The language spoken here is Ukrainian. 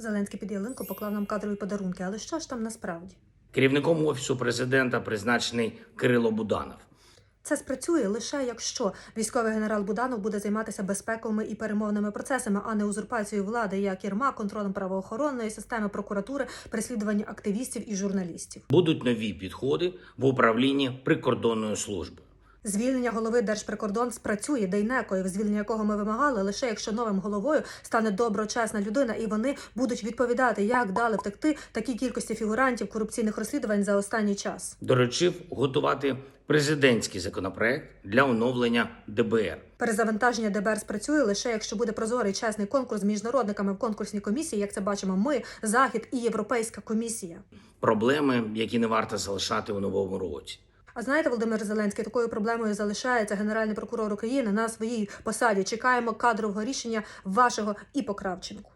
Зеленський під ялинку поклав нам кадрові подарунки. Але що ж там насправді? Керівником офісу президента призначений Кирило Буданов. Це спрацює лише якщо військовий генерал Буданов буде займатися безпековими і перемовними процесами, а не узурпацією влади як Єрма, контролем правоохоронної системи прокуратури, переслідуванням активістів і журналістів. Будуть нові підходи в управлінні прикордонною службою. Звільнення голови Держприкордон спрацює Дейнекою, звільнення якого ми вимагали, лише якщо новим головою стане доброчесна людина, і вони будуть відповідати, як дали втекти такій кількості фігурантів корупційних розслідувань за останній час. Доручив готувати президентський законопроект для оновлення ДБР. Перезавантаження ДБР спрацює лише якщо буде прозорий чесний конкурс з міжнародниками в конкурсній комісії, як це бачимо ми, Захід і Європейська комісія. Проблеми, які не варто залишати у новому році. А знаєте, Володимир Зеленський, такою проблемою залишається генеральний прокурор України на своїй посаді. Чекаємо кадрового рішення вашого і по Кравченку.